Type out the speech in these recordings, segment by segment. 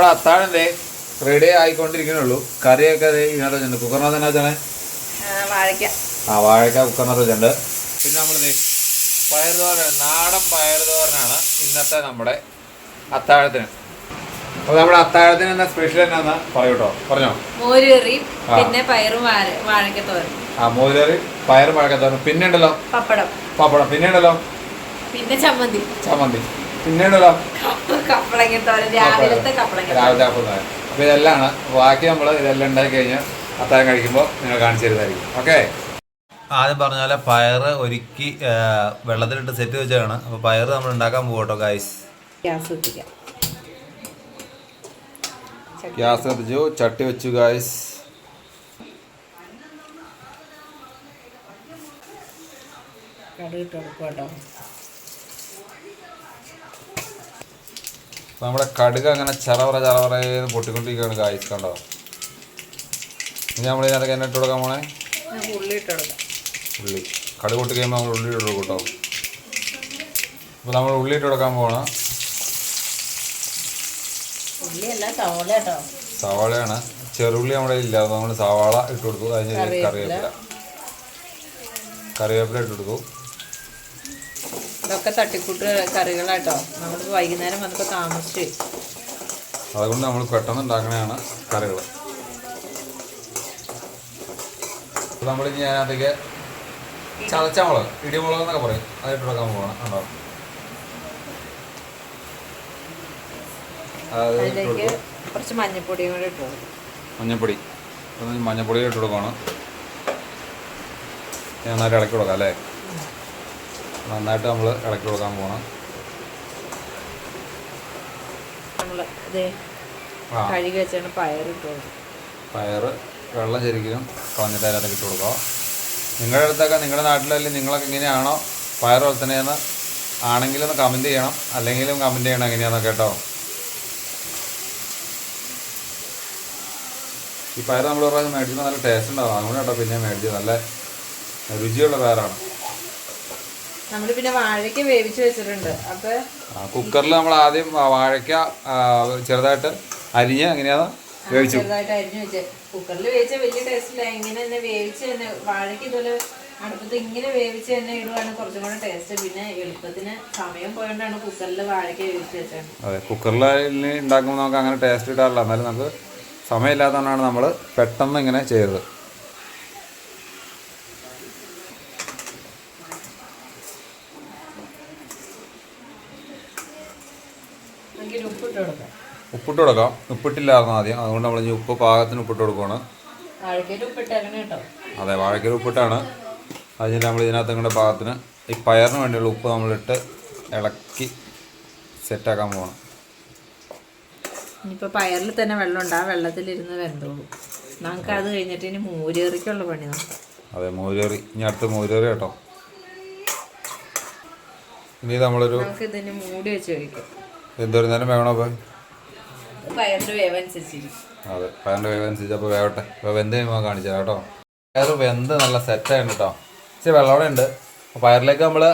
നമ്മുടെ അത്താഴന്റെ റെഡി ആയിക്കൊണ്ടിരിക്കണുള്ളൂ കറിയൊക്കെ ഇതിനകത്ത് വെച്ചിട്ടുണ്ട്. കുക്കറിനകത്ത് തന്നെ വെച്ചാണ്? വാഴയ്ക്ക. ആ വാഴക്ക കുക്കറിനകത്ത് വെച്ചിട്ടുണ്ട്. പിന്നെ നമ്മൾ പയർ തോരൻ നാടൻ പയർ തോരനാണ് ഇന്നത്തെ നമ്മുടെ അത്താഴത്തിന്. അപ്പൊ നമ്മുടെ അത്താഴത്തിന് എന്താ സ്പെഷ്യൽ എന്നാന്ന് പറയൂട്ടോ പറഞ്ഞോ? മോരുകറി പിന്നെ പയറും വാഴ വാഴയ്ക്ക തോരൻ ആ മോരുകറി പയറും വാഴക്ക തോരൻ പിന്നെ ഉണ്ടല്ലോ? പപ്പടം. പപ്പടം. പിന്നെ ഉണ്ടല്ലോ? പിന്നെ ചമ്മന്തി. ചമ്മന്തി. പിന്നെ ഉണ്ടല്ലോ? രാവിലത്തെ കപ്പളങ്ങ. രാവിലത്തെ അപ്പോൾ ഇതെല്ലാം ബാക്കി നമ്മൾ ഇതെല്ലാം ഉണ്ടാക്കി കഴിഞ്ഞാൽ അത്താഴം കഴിക്കുമ്പോൾ നിങ്ങൾ കാണിച്ചു തരുന്നതായിരിക്കും. ഓക്കെ? ആദ്യം പറഞ്ഞ പോലെ പയർ ഒരുക്കി വെള്ളത്തിലിട്ട് സെറ്റ് വെച്ചതാണ്. അപ്പോൾ പയർ നമ്മൾ ഉണ്ടാക്കാൻ പോകട്ടോ ഗൈസ് ഗ്യാസ് കത്തിക്കാം. ഗ്യാസ് കത്തിച്ചു. ചട്ടി വെച്ചു ഗൈസ് കടുകിട്ട് കൊടുക്കും കേട്ടോ. അപ്പോൾ നമ്മുടെ കടുക് അങ്ങനെ ചറവറ ചറവറയെന്ന് പൊട്ടിക്കൊണ്ടിരിക്കുകയാണ് ഗൈസ് കണ്ടോ? ഇനി നമ്മൾ ഇതിനകത്ത് എന്നെ ഇട്ട് കൊടുക്കാൻ പോണേ ഉള്ളി. ഇട്ട് കൊടുക്കാം ഉള്ളി കടുക് പൊട്ടി കഴിയുമ്പോൾ നമ്മൾ ഉള്ളി ഇട്ട് കൊടുക്കും കേട്ടോ. അപ്പോൾ നമ്മൾ ഉള്ളി ഇട്ട് കൊടുക്കാൻ പോകണം സവാളയാണ്. ചെറുള്ളി നമ്മുടെ ഇല്ല നമ്മൾ സവാള ഇട്ട് കൊടുത്തു. അതിന് കറിവേപ്പില. കറിവേപ്പില ഇട്ട് കൊടുത്തു. ഇതൊക്കെ തട്ടിക്കൂട്ട് കറികളാട്ടോ. നമ്മൾ വൈകുന്നേരം വന്നപ്പോൾ താമസിച്ചു. അതുകൊണ്ട് നമ്മൾ പെട്ടെന്ന് ഉണ്ടാക്കണതാണ് കറികൾ നമ്മൾ ഇനി അതിനകത്തേക്ക് ചതച്ച മുളക് ഇടിമുളക് എന്നൊക്കെ പറയും. അത് ഇട്ട് കൊടുക്കാൻ പോകണം ഉണ്ടോ അതിലേക്ക് കുറച്ച് കൂടെ ഇട്ട് മഞ്ഞപ്പൊടി. മഞ്ഞപ്പൊടി ഇട്ട് കൊടുക്കണം നന്നായിട്ട് ഇളക്കി കൊടുക്കാം അല്ലേ? നന്നായിട്ട് നമ്മൾ ഇളക്കി കൊടുക്കാൻ പോകണം കഴുകി വെച്ചാണ് പയറിട്ട് കൊടുക്കും പയർ വെള്ളം ശരിക്കും കളഞ്ഞിട്ട് അതിനകത്ത് ഇട്ട് കൊടുക്കുക. നിങ്ങളുടെ അടുത്തൊക്കെ നിങ്ങളുടെ നാട്ടിലല്ലേ നിങ്ങളൊക്കെ എങ്ങനെയാണോ പയർ വളർത്തുന്നതെന്ന് ആണെങ്കിലും ഒന്ന് കമന്റ് ചെയ്യണം. അല്ലെങ്കിലും കമന്റ് ചെയ്യണം എങ്ങനെയാണെന്ന് കേട്ടോ. ഈ പയർ നമ്മൾ പറഞ്ഞാൽ മേടിച്ചപ്പോൾ നല്ല ടേസ്റ്റ് ഉണ്ടാവും. അതുകൊണ്ട് കേട്ടോ പിന്നെ മേടിച്ചത്. നല്ല രുചിയുള്ള പയറാണ്. നമ്മൾ പിന്നെ വാഴയ്ക്ക് വേവിച്ച് വെച്ചിട്ടുണ്ട്. അപ്പൊ കുക്കറിൽ നമ്മൾ ആദ്യം വാഴയ്ക്ക ചെറുതായിട്ട് അരിഞ്ഞ് എങ്ങനെയാണ് വേവിച്ചു. ചെറുതായിട്ട് അരിഞ്ഞു വെച്ച്. കുക്കറിൽ വേവിച്ച വലിയ ടേസ്റ്റ് ഇല്ല. ഇങ്ങനെ തന്നെ വേവിച്ച് തന്നെ വാഴയ്ക്ക് ഇതുപോലെ അടുപ്പത്ത് ഇങ്ങനെ വേവിച്ച് തന്നെ ഇടുവാണ് കുറച്ചും കൂടെ ടേസ്റ്റ് പിന്നെ എളുപ്പത്തിന് സമയം പോയോണ്ടാണ് കുക്കറിൽ വാഴയ്ക്ക് വേവിച്ച് വെച്ചത്. അതെ കുക്കറിൽ ഉണ്ടാക്കുമ്പോൾ നമുക്ക് അങ്ങനെ ടേസ്റ്റ് ഇടാറില്ല എന്നാലും നമുക്ക് സമയമില്ലാത്തതുകൊണ്ടാണ് നമ്മൾ പെട്ടെന്ന് ഇങ്ങനെ ചെയ്തത് നമുക്ക് ഉപ്പിട്ട് കൊടുക്കാം. ഉപ്പിട്ട് കൊടുക്കാം. ഉപ്പിട്ടില്ലായിരുന്നു ആദ്യം. അതുകൊണ്ട് നമ്മൾ ഇനി ഉപ്പ് പാകത്തിന് ഉപ്പിട്ട് കൊടുക്കുകയാണ് കേട്ടോ. അതെ വാഴയ്ക്കൊരു ഉപ്പിട്ടാണ്. അതിന് നമ്മൾ ഇതിനകത്ത് ഇങ്ങോട്ട് പാകത്തിന് ഈ പയറിന് വേണ്ടിയുള്ള ഉപ്പ് നമ്മളിട്ട് ഇളക്കി സെറ്റാക്കാൻ പോകണം ഇനിയിപ്പോൾ പയറിൽ തന്നെ വെള്ളം ഉണ്ട് ആ വെള്ളത്തിലിരുന്ന് വെന്തോളൂ. നമുക്ക് അത് കഴിഞ്ഞിട്ട് ഇനി മൂരേറിക്കുള്ള പണി നോക്കാം. അതെ മോരേറി ഇനി അടുത്ത് മോരേറി കേട്ടോ. ഇനി നമ്മളൊരു നമുക്ക് ഇതിന് മൂടി വെച്ച് കഴിക്കാം. എന്തോരം നേരം വേണോ അപ്പോൾ പയറിന്റെ വേവ് അനുസരിച്ചിരിക്കും. അതെ പയറിന്റെ വേവ് അനുസരിച്ച് അപ്പോൾ വേവട്ടെ. ഇപ്പോൾ വെന്ത് കഴിയുമ്പോൾ കാണിച്ചു കേട്ടോ. പയർ വെന്ത് നല്ല സെറ്റായിട്ടുണ്ട് കേട്ടോ. ഇച്ചിരി വെള്ളമോടെ ഉണ്ട്. പയറിലേക്ക് നമ്മൾ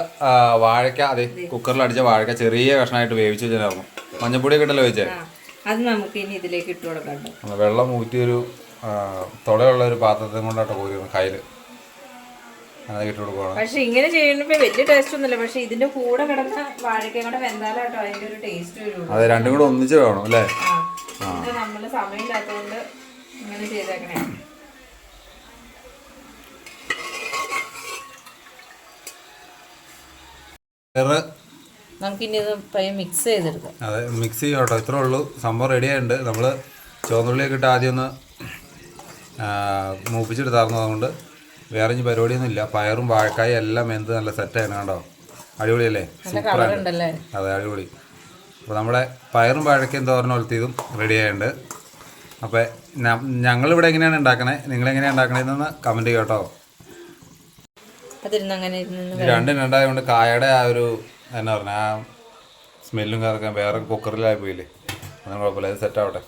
വാഴയ്ക്ക അതെ കുക്കറിൽ അടിച്ച വാഴയ്ക്ക ചെറിയ കഷ്ണമായിട്ട് വേവിച്ച് വെച്ചിട്ടുണ്ടായിരുന്നു. മഞ്ഞപ്പൊടി കിട്ടല്ലോ വെച്ചേ? അത് നമുക്ക് ഇനി ഇതിലേക്ക് ഇട്ട് കൊടുക്കാം വെള്ളം ഊറ്റി ഒരു തുളയുള്ള ഒരു പാത്രത്തിൽ കൊണ്ടാട്ടോ കോരി കയ്യിൽ അങ്ങനെ ഇട്ട് പക്ഷെ ഇങ്ങനെ ചെയ്യുമ്പോൾ വലിയ ടേസ്റ്റ് ഒന്നുമില്ല. പക്ഷെ ഇതിന്റെ കൂടെ കിടന്ന വാഴയ്ക്ക കൂടെ അതിന്റെ ഒരു ടേസ്റ്റ് വരുള്ളൂ. അത് രണ്ടും കൂടെ ഒന്നിച്ച് വേണം അല്ലേ? നമ്മൾ സമയമില്ലാത്തതുകൊണ്ട് ഇങ്ങനെ ചെയ്തേക്കണേ. നമുക്കിനി ഇത് പയ്യെ മിക്സ് ചെയ്തെടുക്കാം. അതെ മിക്സ് ചെയ്യും കേട്ടോ. ഇത്രേ ഉള്ളൂ. സംഭവം റെഡി ആയിട്ടുണ്ട്. നമ്മൾ ചുവന്നുള്ളിയൊക്കെ ഇട്ട് ആദ്യം ഒന്ന് മൂപ്പിച്ചെടുത്തായിരുന്നു അതുകൊണ്ട്. വേറെ ഇനി പരിപാടിയൊന്നും ഇല്ല പയറും വാഴക്കായും എല്ലാം എന്ത് നല്ല സെറ്റാണ് കണ്ടോ? അടിപൊളിയല്ലേ? സൂപ്പറാണ് അതെ അടിപൊളി. അപ്പോൾ നമ്മുടെ പയറും വാഴക്കയും തോരൻ ഒലത്തിയതും റെഡി ആയിട്ടുണ്ട് അപ്പോൾ ഞങ്ങളിവിടെ എങ്ങനെയാണ് ഉണ്ടാക്കണേ നിങ്ങളെങ്ങനെയാണ് ഉണ്ടാക്കണേന്ന് കമന്റ് ചെയ്യാം കേട്ടോ രണ്ടും രണ്ടായതുകൊണ്ട് കായയുടെ ആ ഒരു എന്നാ പറഞ്ഞ ആ സ്മെല്ലും കറക്കാൻ വേറെ കുക്കറിലായി പോയില്ലേ. അതൊന്നും കുഴപ്പമില്ല അത് സെറ്റ് ആവട്ടെ.